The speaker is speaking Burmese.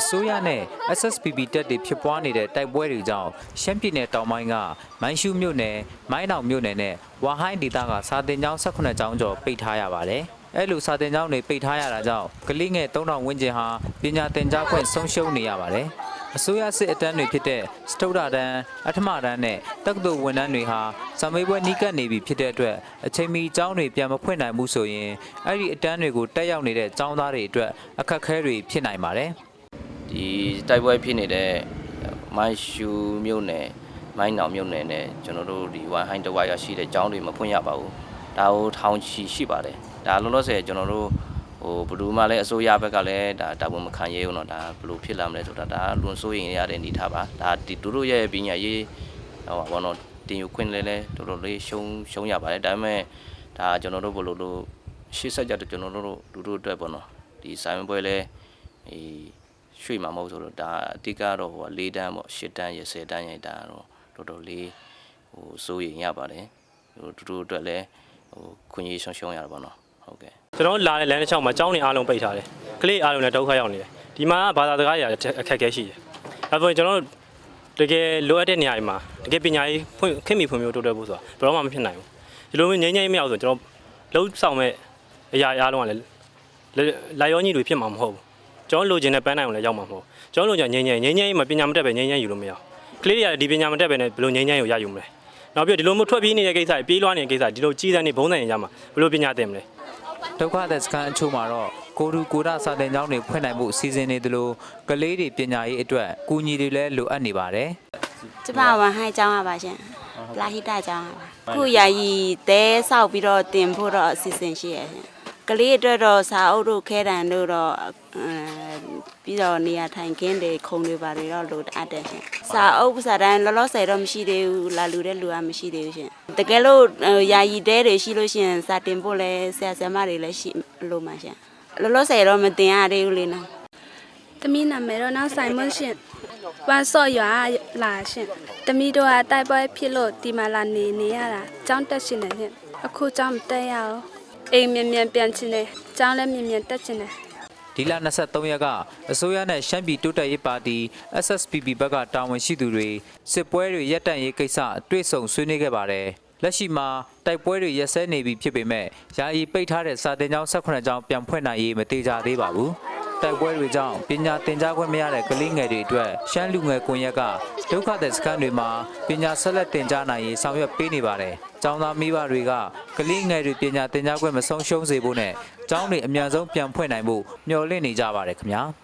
အစိုးရနဲ့ SSPB တပ်တွေဖြစ်ပွားနေတဲ့တိုက်ပွဲတွေကြောင့်ရှမ်းပြည်နယ်တောင်ပိုင်းကမိုင်းရှူးမြို့နယ်မိုင်းတောင်မြို့နယ်နဲ့ဝါဟိုင်းဒေသကစာတင်ကျောင်း18ကျောင်းကျော်ပိတ်ထားရပါတယ်။အဲ့လိုစာတင်ကျောင်းတွေပိတ်ထားရတာကြောင့်ကလေးငယ်3000ဝန်းကျင်ဟာပညာသင်ကြားခွင့်ဆုံးရှုံးနေရပါတယ်။ အစိုးရစစ်အတန်းတွေဖြစ်တဲ့စတုဒ္ဒတန်းအထမတန်းနဲ့တက္ကသိုလ်ဝန်ထမ်းတွေဟာစမေးပွဲနီးကပ်နေပြီဖြစ်တဲ့အတွက်အချိန်မီကျောင်းတွေပြန်မဖွင့်နိုင်ဘူးဆိုရင်အဲ့ဒီအတန်းတွေကိုတက်ရောက်နေတဲ့ကျောင်းသားတွေအတွက်အခက်အခဲတွေဖြစ်နိုင်ပါတယ်။ဒီတိုက်ပွဲဖြစ်နေတဲ့မိုင်းရှူမြို့နယ်မိုင်းနောင်မြို့နယ်နဲ့ကျွန်တော်တို့ဒီဝိုင်ဟိုင်းတဝိုင်းရရှိတဲ့ကျောင်းတွေမဖွင့်ရပါဘူးဒါကိုထောင်ချီရှိပါတယ်ဒါလုံးလို့ဆယ်ကျွန်တော်တို့ ဟိုဘယ်သူမှလည်းအစိုးရဘက်ကလည်းဒါတာဝန်မခံရဘူးเนาะဒါဘယ်လိုဖြစ်လာမလဲဆိုတာဒါလွန်စိုးရင်ရတဲ့အနေထားပါဒါဒီသူတို့ရဲ့ပညာရေးဟိုဘောနော်တင်ယူခွင့်လည်းလဲတော်တော်လေးရှုံးရှုံးရပါတယ်ဒါပေမဲ့ဒါကျွန်တော်တို့ဘယ်လိုလို့ရှေ့ဆက်ကြတဲ့ကျွန်တော်တို့လူတို့အတွက်ပေါ့နော်ဒီဆိုင်ပွဲလဲအေး ရွှေ့မှာမဟုတ်ဆိုတော့ဒါအတိကတော့ဟို၄တန်းပေါ့၈တန်းရ10တန်းရိုက်တာတော့တော်တော်လေးဟိုစိုးရင်ရပါတယ်ဟိုတူတူအတွက်လည်းဟိုခွင့်ရေးရှုံရှုံရတာပေါ့နော် ဟုတ်ကဲ့ကျွန်တော်တို့လာတဲ့လမ်းတစ်လျှောက်မှာကျောင်းတွေအားလုံးပိတ်ထားတယ်။ကလေးအားလုံးလည်းဒုက္ခရောက်နေတယ်။ဒီမှာကဘာသာစကားတွေအခက်အခဲရှိတယ်။အဲဒါဆိုရင်ကျွန်တော်တို့တကယ်လိုအပ်တဲ့နေရာတွေမှာတကယ်ပညာရေးဖွင့်ခင်မီဖွံ့ဖြိုးတိုးတက်ဖို့ဆိုတာဘယ်တော့မှမဖြစ်နိုင်ဘူး။ဒီလိုမျိုးငြိမ်းချမ်းရေးမရအောင်ဆိုကျွန်တော်လုံးဆောင်မဲ့အရာအားလုံးကလည်းလာရောကြီးတွေဖြစ်မှာမဟုတ်ဘူး။ကျွန်တော်လိုချင်တဲ့ပန်းနိုင်ကိုလည်းရောက်မှာမဟုတ်ဘူး။ကျွန်တော်လိုချင်ငြိမ်းချမ်းငြိမ်းချမ်းရေးမှာပညာမတက်ပဲငြိမ်းချမ်းယူလို့မရဘူး။ကလေးတွေကဒီပညာမတက်ပဲနဲ့ဘယ်လိုငြိမ်းချမ်းကိုရယူမလဲ။နောက်ပြီးဒီလိုမျိုးထွက်ပြေးနေတဲ့ကိစ္စပြေးလွှားနေတဲ့ကိစ္စဒီလိုကြီးစံနေဘုံစံနေကြမှာဘယ်လိုပညာသင်မလဲ။ ဒုက္ခသက်စခန်းအချို့မှာတော့ကိုရူကိုရစာတင်ကျောင်းတွေဖွင့်နိုင်ဖို့စီစဉ်နေသလိုကလေးတွေပညာရေးအတွက်ကူညီတွေလည်းလိုအပ်နေပါတယ်ကျမဝမ်ဟိုင်းကျောင်းရပါရှင်ပလာဟိတကျောင်းရပါခုယာယီတဲဆောက်ပြီးတော့တင်ဖို့တော့အစီအစဉ်ရှိရရှင် ကလေးအတွက်တော့စာအုပ်တို့ခဲတံတို့တော့အဲပြီးတော့နေရာထိုင်ခင်းတွေခုံတွေပါတွေတော့လိုအပ်တယ်ရှင်စာအုပ်စာတန်းလောလောဆယ်တော့မရှိသေးဘူးလာလူတဲ့လူကမရှိသေးဘူးရှင်တကယ်လို့ယာယီတဲတွေရှိလို့ရှင်စာတင်ဖို့လဲဆရာဆရာမတွေလည်းရှိလို့မှရှင်လောလောဆယ်တော့မတင်ရသေးဘူးလေနော်။တမီးနာမည်တော့နောက်ဆိုင်မွန်းရှင်။ဝမ်ဆော့ရွာလာရှင်။တမီးတို့ကတိုက်ပွဲဖြစ်လို့ဒီမှာလာနေနေရတာ။ကျောင်းတက်ရှင်တယ်ရှင်။အခုကျောင်းမတက်ရအောင်။ အိမ်မြန်မြန်ပြန်ချင်တယ်။ကျောင်းလည်းမြန်မြန်တက်ချင်တယ်။ဒီလ23ရက်ကအစိုးရနဲ့ရှမ်းပြည်တိုးတက်ရေးပါတီ SSPB ဘက်ကတာဝန်ရှိသူတွေစစ်ပွဲတွေရပ်တန့်ရေးကိစ္စအတွေ့အဆုံဆွေးနွေးခဲ့ပါတယ်လက်ရှိမှာတိုက်ပွဲတွေရက်စဲနေပြီဖြစ်ပေမဲ့ယာယီပိတ်ထားတဲ့စာတင်ကျောင်း18ကျောင်းပြန်ဖွင့်နိုင်ရေးမသေးကြသေးပါဘူး တိုက်ပွဲတွေကြောင့်ပညာသင်ကြားခွင့်မရတဲ့ကလေးငယ်တွေအတွက်ရှမ်းလူငယ်ကွန်ရက်ကဒုက္ခသည်စခန်းတွေမှာပညာဆက်လက်သင်ကြားနိုင်ရေးဆောင်ရွက်ပေးနေပါတယ်။ကျောင်းသားမိဘတွေကကလေးငယ်တွေပညာသင်ကြားခွင့်မဆုံးရှုံးစေဖို့နဲ့ကျောင်းတွေအမြန်ဆုံးပြန်ဖွင့်နိုင်ဖို့မျှော်လင့်နေကြပါတယ်ခင်ဗျာ။